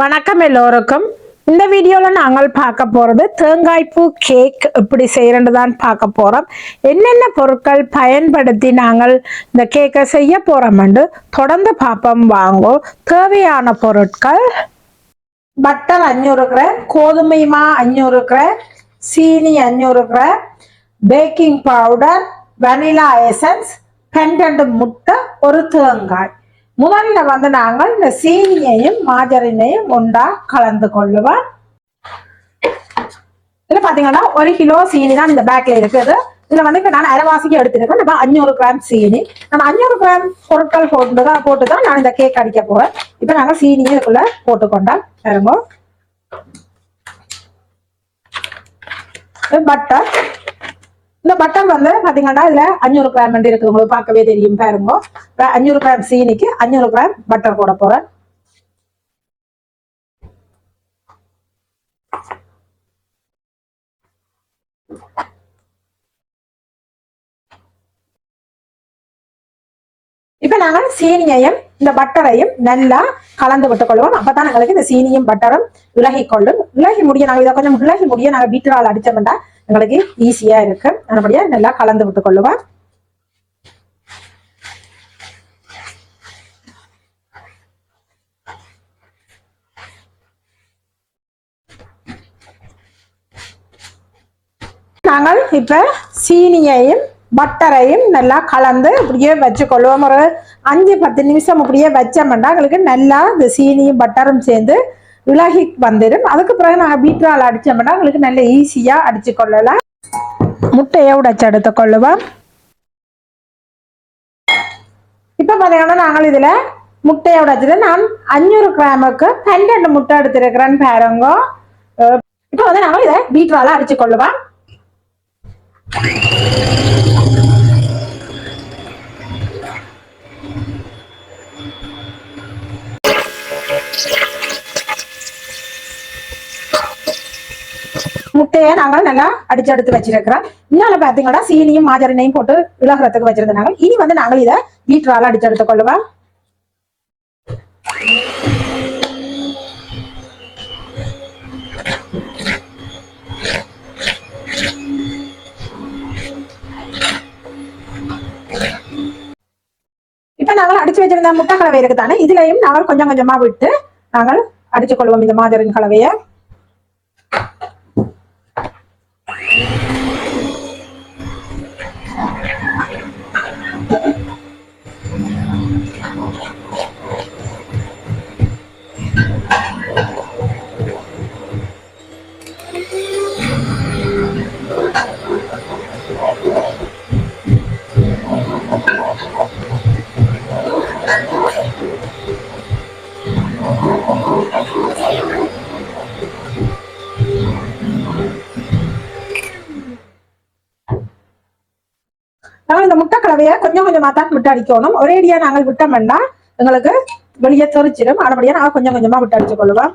வணக்கம் எல்லோருக்கும். இந்த வீடியோவில் நாங்கள் பார்க்க போகிறது தேங்காய்ப்பூ கேக் எப்படி செய்யறது தான் பார்க்க போகிறோம் என்னென்ன பொருட்கள் பயன்படுத்தி நாங்கள் இந்த கேக்கை செய்ய போகிறோம்ண்டு தொடர்ந்து பார்ப்போம் வாங்கோ. தேவையான பொருட்கள் பட்டர் அஞ்சூறு கிராம் கோதுமை மா அஞ்சூறு கிராம் சீனி அஞ்சூறு gram baking powder vanilla essence பன்னெண்டு முட்டை ஒரு தேங்காய். முதல்ல வந்து நாங்கள் இந்த சீனியையும் மாஜரினையும் ஒன்றா கலந்து கொள்ளுவோம். இதுல பாத்தீங்கன்னா ஒரு கிலோ சீனி தான் இந்த பேக்ல இருக்குது. இதுல வந்து இப்ப நான் அரைவாசிக்கு எடுத்திருக்கேன். நம்ம அஞ்சூறு கிராம் சீனி. நம்ம அஞ்சூறு கிராம் பொருட்கள் போட்டுதான் போட்டுதான் போட்டு தான் நான் இந்த கேக் அடிக்க போறேன். இப்ப நாங்க சீனியை இதுக்குள்ள போட்டுக்கொண்டா பாருங்க பட்டர் இந்த பட்டர் வந்து பாத்தீங்கன்னா இதுல அஞ்சூறு கிராம் வண்டி இருக்கு. உங்களுக்கு பார்க்கவே தெரியும் பாருங்க. அஞ்சூறு கிராம் சீனிக்கு அஞ்சூறு கிராம் பட்டர் போட போறேன். இப்ப நாங்கள் சீனியையும் இந்த பட்டரையும் நல்லா கலந்து விட்டுக் கொள்வோம் அப்பதான் எங்களுக்கு இந்த சீனியும் பட்டரும் விலகி கொள்ளும். விலகி முடிய நாங்கள் இதை கொஞ்சம் விலகி முடிய நாங்கள் பீட்டரால் அடிச்சோம்னா எங்களுக்கு ஈஸியா இருக்கு. நல்லபடியா நல்லா கலந்து விட்டுக் கொள்ளுவோம் நாங்கள் இப்ப சீனியையும் பட்டரையும் நல்லா கலந்து இப்படியே வச்சுக்கொள்வோம். ஒரு அஞ்சு பத்து நிமிஷம் இப்படியே வச்சோம்னா எங்களுக்கு நல்லா இந்த சீனியும் பட்டரும் சேர்ந்து விலகி வந்துடும். அதுக்கு பிறகு நாங்கள் பீட்ரால் அடித்தோம்னா எங்களுக்கு நல்ல ஈஸியாக அடித்து கொள்ளலாம் முட்டையை உடைச்சு எடுத்து கொள்ளுவோம் இப்போ பார்த்தீங்கன்னா நாங்கள் இதில் முட்டையை உடைச்சிட்டு நான் அஞ்சூறு கிராமுக்கு பன்னெண்டு முட்டை எடுத்திருக்கிறேன்னு பாருங்க. இப்போ வந்து நாங்கள் இதை பீட்ரால அடிச்சு கொள்ளுவோம் முட்டையை நாங்கள் நல்லா அடிச்சு எடுத்து வச்சிருக்கிறோம். இன்னொன்று பார்த்தீங்கன்னா சீனியும் மாஜரணையும் போட்டு விலகிறதுக்கு வச்சிருந்தாங்க இனி வந்து நாங்கள் இதை பீட்ரால அடிச்சு எடுத்துக் கொள்ளுவோம். இப்ப நாங்கள் அடிச்சு வச்சிருந்த முட்டை கலவை இருக்கு தானே இதுலயும் நாங்கள் கொஞ்சம் கொஞ்சமா விட்டு நாங்கள் அடிச்சு கொள்வோம் இந்த மாஜரின் கலவையை. நாங்கள் இந்த முட்டை கலவையை கொஞ்சம் கொஞ்சமா தான் விட்டு அடிக்கணும். ஒரேடியா நாங்கள் விட்டோம்னா எங்களுக்கு வெளியே தெரிச்சிடும் அதுபடியா நாங்கள் கொஞ்சம் கொஞ்சமா விட்டு அடிச்சு கொள்ளுவோம்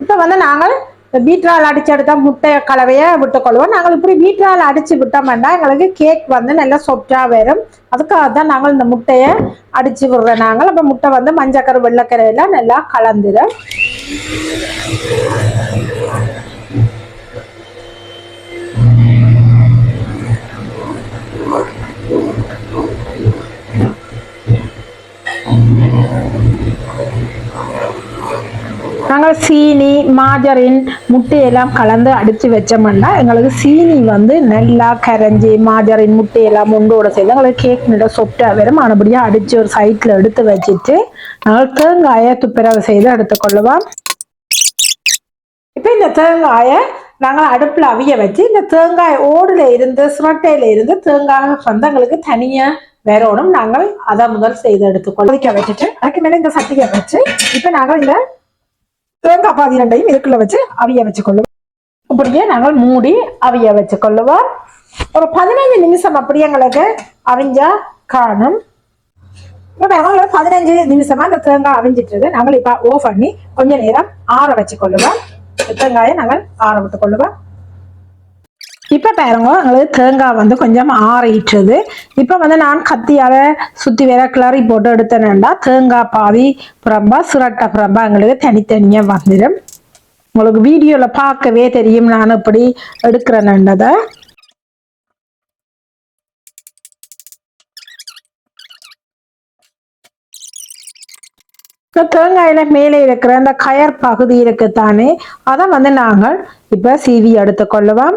இப்போ வந்து இந்த பீட்ரால் அடிச்சு எடுத்த முட்டை கலவையை விட்டுக்கொள்வோம். நாங்கள் இப்படி பீட்ரால் அடிச்சு விட்டோம்னா எங்களுக்கு கேக் வந்து நல்லா சொட்டா வரும். அதுக்காக தான் நாங்கள் இந்த முட்டையை அடிச்சு விடுறோம். நாங்கள் அப்போ முட்டை வந்து மஞ்சக்கரு வெள்ளைக்கரை எல்லாம் நல்லா கலந்துடும் நாங்கள் சீனி மாஜரின் முட்டையெல்லாம் கலந்து அடித்து வச்சோம்னா எங்களுக்கு சீனி வந்து நல்லா கரைஞ்சி மாஜரின் முட்டையெல்லாம் உண்டோட செய்து எங்களுக்கு கேக் நல்லா சொப்டாக வரும் மறுபடியும் அடித்து ஒரு சைட்டில் எடுத்து வச்சுட்டு நாங்கள் தேங்காயை துப்புரவு செய்து எடுத்துக்கொள்ளுவோம் இப்போ இந்த தேங்காயை நாங்கள் அடுப்பில் அவிய வச்சு இந்த தேங்காய் ஓடில் இருந்து சுரட்டையில் இருந்து தேங்காய் வந்து எங்களுக்கு தனியாக வரணும் நாங்கள் அதை முதல் செய்து எடுத்துக்கொள்ள கொதிக்க வச்சுட்டு அதுக்கு மேலே இந்த சட்டியை வச்சு இப்போ நாங்கள் இந்த தேங்காய் பாதி ரெண்டையும் இதுக்குள்ள வச்சு அவிய வச்சு கொள்ளுவோம் அப்படியே நாங்கள் மூடி அவிய வச்சு கொள்ளுவோம் ஒரு பதினைஞ்சு நிமிஷம் அப்படியே எங்களுக்கு அவிஞ்சா காணும். நாங்கள் பதினஞ்சு நிமிஷமா அந்த தேங்காய் அவிஞ்சிட்டு இருக்கு. நாங்கள் இப்போ ஓ பண்ணி கொஞ்ச நேரம் ஆற வச்சு கொள்ளுவோம் தேங்காயை நாங்கள் ஆற விட்டு கொள்ளுவோம் இப்போ பாருங்க எங்களுக்கு தேங்காய் வந்து கொஞ்சம் ஆறிட்டுது. இப்போ வந்து நான் கத்தியால் சுற்றி வேற கிளறி போட்டு எடுத்தேனேண்டா தேங்காய் பாதி புறம்பா சுரட்டை புறம்பா எங்களுக்கு தனித்தனியாக வந்துடும் உங்களுக்கு வீடியோவில் பார்க்கவே தெரியும் நான் இப்படி எடுக்கிறேன்ன்றதை. இந்த தேங்காயில் மேலே இருக்கிற அந்த கயர் பகுதி இருக்குத்தானே அதை வந்து நாங்கள் இப்போ சீவி எடுத்துக்கொள்ளுவோம்.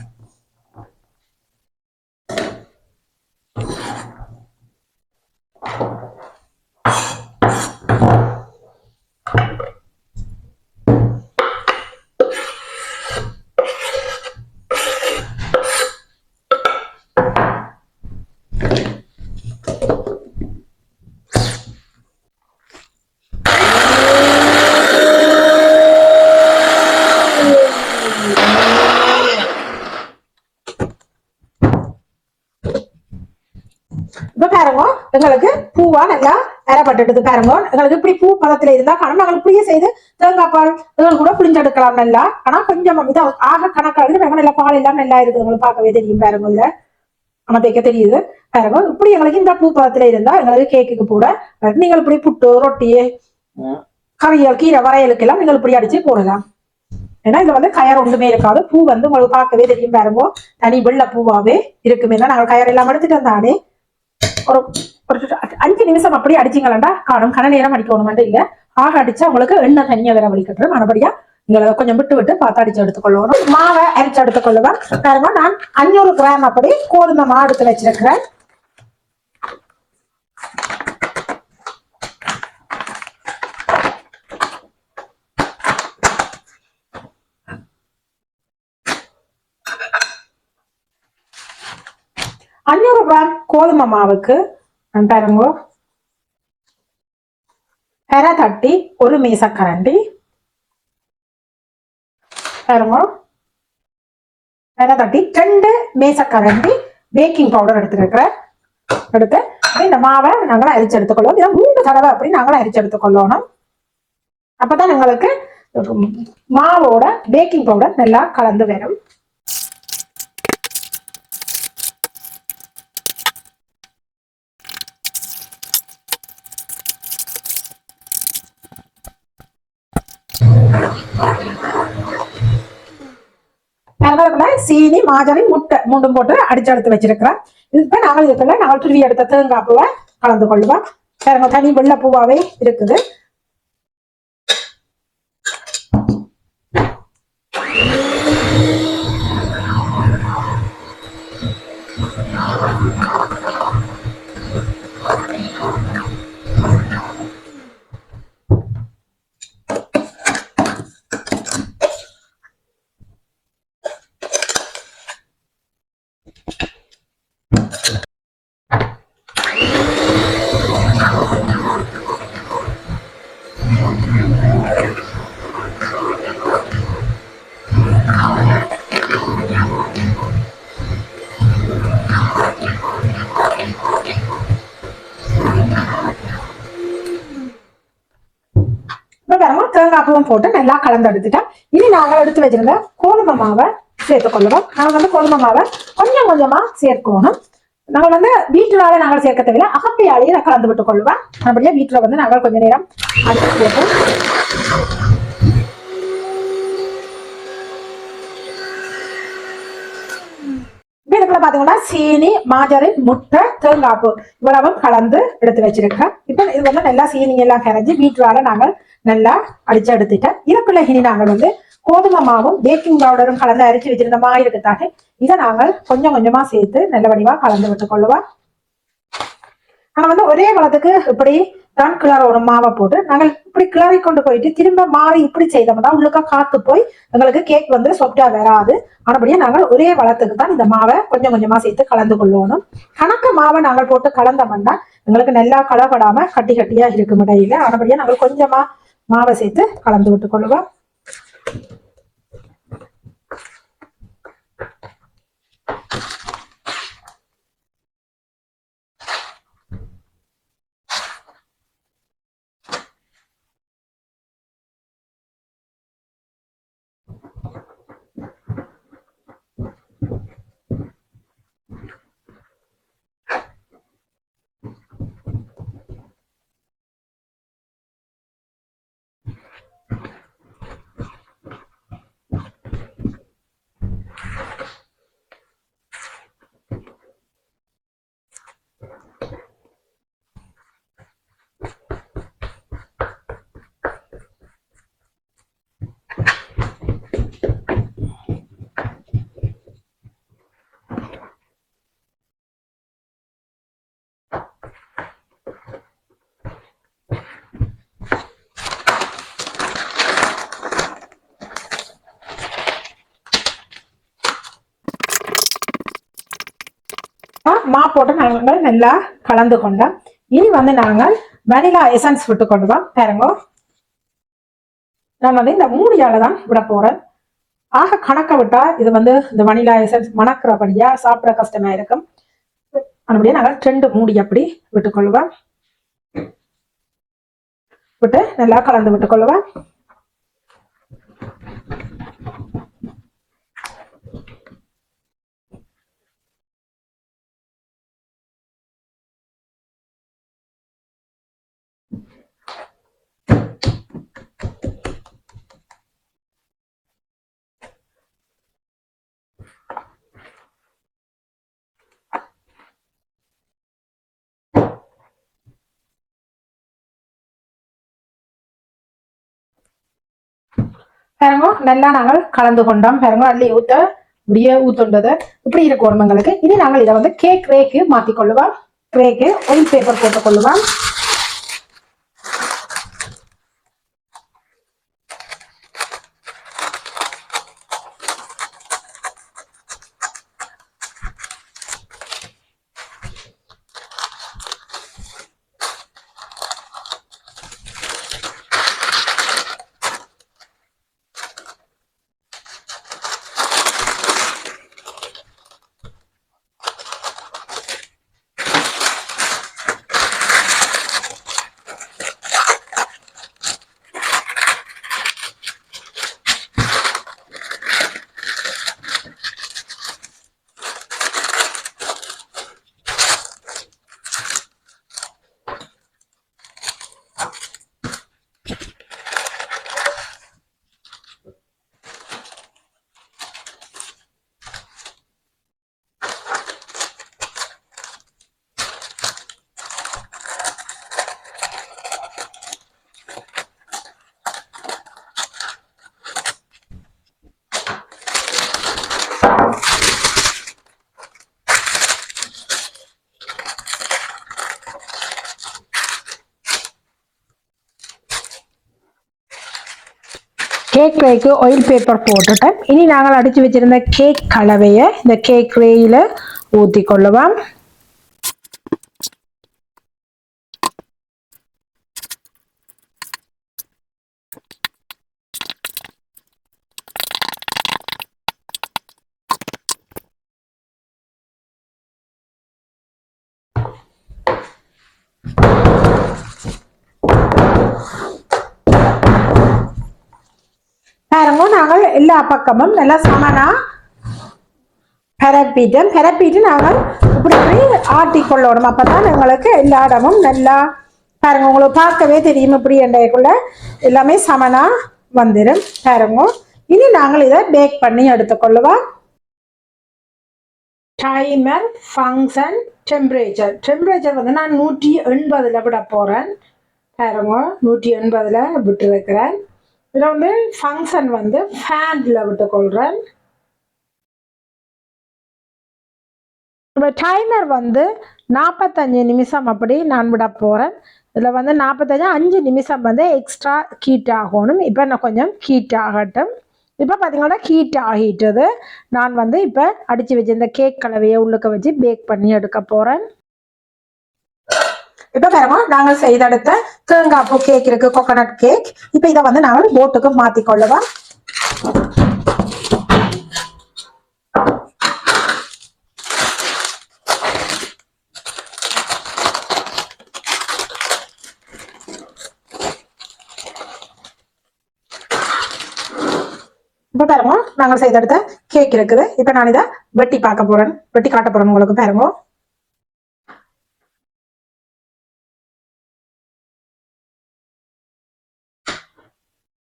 எங்களுக்கு பூவா நல்லா அரைப்பட்டுடுது பாருங்க. எங்களுக்கு இப்படி பூ பதத்துல இருந்தா காணும். நாங்கள் இப்படியே செய்து தேங்காய் பால் இதெல்லாம் கூட புளிஞ்செடுக்கலாம் நல்லா. ஆனா கொஞ்சம் இது ஆக கணக்காகுது நாங்கள் நல்லா பால் எல்லாம் நல்லா இருக்குது. உங்களுக்கு பார்க்கவே தெரியும் பாருங்க இல்ல நம்ம தைக்க தெரியுது. பாருங்க. இப்படி எங்களுக்கு இந்த பூ பதத்துல இருந்தா எங்களுக்கு கேக்குக்கு போட நீங்கள் இப்படி புட்டு ரொட்டி கறியல் கீரை வரையலுக்கு எல்லாம் நீங்கள் இப்படி அடிச்சு போடலாம். ஏன்னா இது வந்து கயர் ஒன்றுமே இருக்காது. பூ வந்து உங்களுக்கு பார்க்கவே தெரியும் பாருங்க. தனி வெள்ளை பூவாவே இருக்குமே. தான் நாங்கள் கயர் எல்லாம் எடுத்துட்டு வந்தானே ஒரு ஒரு அஞ்சு நிமிஷம் அப்படி அடிச்சிங்களா காணும் கன நேரம் அடிக்கணும் இல்ல ஆக அடிச்சா உங்களுக்கு எண்ணெய் தனியா வேற வலிக்கட்டு மறுபடியா நீங்க கொஞ்சம் விட்டு விட்டு பார்த்து அடிச்சு எடுத்துக்கொள்ளணும் மாவை அரைச்சு எடுத்துக்கொள்ளுவேன் பாருங்க நான் அஞ்சூறு கிராம் அப்படி கோதுமை மாவு எடுத்து வச்சிருக்கிறேன் அஞ்சூறு கிராம் கோதுமை மாவுக்கு நான் பாருங்க. தட்டி ஒரு மீசக்கரண்டி பாருங்க. பெரை தட்டி ரெண்டு மீசக்கரண்டி பேக்கிங் பவுடர் எடுத்துருக்கிறேன் எடுத்து இந்த மாவை நாங்களும் அரிச்சு எடுத்துக்கொள்வோம். இதை மூன்று தடவை அப்படி நாங்களும் அரிச்சு எடுத்துக்கொள்ளணும். அப்பதான் எங்களுக்கு மாவோட பேக்கிங் பவுடர் நல்லா கலந்து வரும். அதனால சீனி மாஜரை முட்டை மூண்டும் போட்டு அடிச்சு எடுத்து வச்சிருக்கிறேன். இப்ப நாங்கள் இதுக்குள்ள நாங்கள் துருவி எடுத்த தேங்காய் பூவை கலந்து கொள்வோம் பாருங்க தனி வெள்ளை பூவாவே இருக்குது. பாருங்க தேங்காய்ப்பும் போட்டு நல்லா கலந்து எடுத்துட்டேன் இனி நாங்கள் எடுத்து வச்சிருந்த கோதுமை மாவை சேர்த்துக்கொள்ளுவோம் நாங்கள் வந்து கோதுமை மாவை கொஞ்சம் கொஞ்சமா சேர்க்கணும். நாங்கள் வந்து வீட்டுலால நாங்கள் சேர்க்க தேவையில்ல. அகப்பையாலேயே நான் கலந்து விட்டுக் கொள்வேன். அப்படியே வீட்டில் வந்து நாங்கள் கொஞ்ச நேரம் அடுத்து சேர்ப்போம் பாத்தீங்கன்னா சீனி மாஜரின் முட்டை தேங்காய்ப்பு. இவ்வளவும் கலந்து எடுத்து வச்சிருக்கேன். இப்போ இது வந்து நல்லா சீனி எல்லாம் கரைஞ்சி வீட்டுவால நாங்கள் நல்லா அடிச்சு எடுத்துட்டேன் இதுக்குள்ள இனி நாங்கள் வந்து கோதுமை மாவும் பேக்கிங் பவுடரும் கலந்து அரைச்சு வச்சிருந்த மாதிரி இருக்கத்தாக இதை நாங்கள் கொஞ்சம் கொஞ்சமா சேர்த்து நல்ல வடிவா கலந்து விட்டு கொள்ளுவோம் நாங்க வந்து ஒரே வளத்துக்கு இப்படி தான் கிளறோட மாவை போட்டு நாங்கள் இப்படி கிளறி கொண்டு போயிட்டு திரும்ப மாவை இப்படி செய்தோம்னா உள்ளுக்கா காத்து போய் எங்களுக்கு கேக் வந்து சொப்டா வராது. ஆனபடியே நாங்கள் ஒரே வளத்துக்கு தான் இந்த மாவை கொஞ்சம் கொஞ்சமா சேர்த்து கலந்து கொள்ளணும் கணக்கு மாவை நாங்கள் போட்டு கலந்தோம்னா எங்களுக்கு நல்லா கலப்படாம கட்டி கட்டியா இருக்கும் இடையில. ஆனபடியே நாங்கள் கொஞ்சமா மாவை சேர்த்து கலந்து விட்டு கொள்ளுவோம் மா போட்டு நாங்கள் நல்லா கலந்து கொண்டோம். இனி வந்து நாங்கள் வெனிலா எசன்ஸ் விட்டு கொண்டுவோம் பாருங்க. நான் வந்து இந்த மூடியால தான் விட போறேன். ஆக கணக்க விட்டா இது வந்து இந்த வனிலா எசன்ஸ் மணக்கிறபடியா சாப்பிட கஷ்டமா இருக்கும். அப்படியே நாங்கள் ரெண்டு மூடி அப்படி விட்டுக்கொள்ளுவோம் விட்டு நல்லா கலந்து விட்டுக்கொள்ளுவோம் பாருங்க நல்லா நாங்கள் கலந்து கொண்டோம். பாருங்க அள்ளி ஊத்த இப்படியே ஊத்துண்டது. இப்படி இருக்கும் எங்களுக்கு இனி நாங்கள் இதை வந்து கேக் ரேக்கு மாத்தி கொள்ளுவோம் ரேக்கு ஒயில் பேப்பர் போட்டு கேக் ட்ரேக்கு ஒயில் பேப்பர் போட்டுட்டேன் இனி நாங்கள் அடித்து வச்சிருந்த கேக் கலவையை இந்த கேக் ட்ரேயில் ஊற்றி கொள்ளுவோம் you எல்லா பக்கமும் நல்லா சமனா பரப்பிட்டு பரப்பிட்டு நாங்கள் இப்படி இப்படி ஆட்டி கொள்ளணும். அப்பதான் எங்களுக்கு எல்லா இடமும் நல்லா பாருங்க உங்களுக்கு பார்க்கவே தெரியும் இப்படி எண்டைக்குள்ள எல்லாமே சமனா வந்துடும் பாருங்க. இனி நாங்கள் இதை பேக் பண்ணி எடுத்துக்கொள்ளுவா டைமர் ஃபங்க்ஷன் டெம்பரேச்சர் டெம்பரேச்சர் வந்து நான் நூற்றி எண்பதில் விட போகிறேன் பாருங்க நூற்றி எண்பதில் விட்டுருக்கிறேன். இதில் வந்து ஃபங்க்ஷன் வந்து ஃபேண்டில் விட்டுக்கொள்கிறேன் இப்போ டைமர் வந்து நாற்பத்தஞ்சு நிமிஷம் அப்படி நான் விட போகிறேன் இதில் வந்து நாற்பத்தஞ்சு அஞ்சு நிமிஷம் வந்து எக்ஸ்ட்ரா ஹீட் ஆகணும். இப்போ நான் கொஞ்சம் ஹீட் ஆகட்டும். இப்போ பார்த்தீங்கன்னா ஹீட் ஆகிட்டது. நான் வந்து இப்போ அடித்து வச்சு இந்த கேக் கலவையை உள்ளுக்க வச்சு பேக் பண்ணி எடுக்க போகிறேன் இப்போ பாருங்க நாங்கள் செய்தெடுத்த தேங்காய் பூ கேக் இருக்கு கோகோனட் கேக் இப்ப இதை வந்து நாங்கள் போட்டுக்கு மாத்திக்கொள்ளவா இப்ப இப்போ பாருங்க நாங்கள் செய்தெடுத்த கேக் இருக்குது. இப்ப நான் இதை வெட்டி பார்க்க போறேன். வெட்டி காட்ட போறேன் உங்களுக்கு பாருங்க.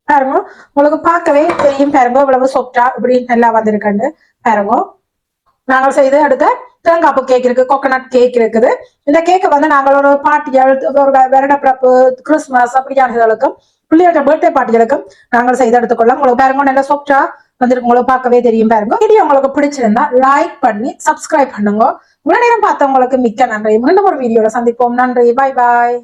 பாருங்க. உங்களுக்கு பார்க்கவே தெரியும் பாருங்க இவ்வளவு சோப்டா இப்படி நல்லா வந்திருக்கண்டு பாருங்க. நாங்கள் செய்து அடுத்த தேங்காப்பு கேக் இருக்கு கோகனட் கேக் இருக்குது. இந்த கேக்கை வந்து நாங்கள் ஒரு பார்ட்டிகள் ஒரு வருட பிறப்பு கிறிஸ்துமஸ் அப்படியானதுகளுக்கும் பிள்ளையோட பர்த்டே பாட்டிகளுக்கும் நாங்கள் செய்து எடுத்துக்கொள்ளலாம் உங்களுக்கு பாருங்க நல்லா சாஃப்டா வந்திருக்கு. உங்களுக்கு பார்க்கவே தெரியும் பாருங்க. வீடியோ உங்களுக்கு பிடிச்சிருந்தா லைக் பண்ணி சப்ஸ்கிரைப் பண்ணுங்க. இவ்வளவு நேரம் பார்த்தவங்களுக்கு மிக்க நன்றி. மீண்டும் ஒரு வீடியோல சந்திப்போம். நன்றி. பாய் பாய்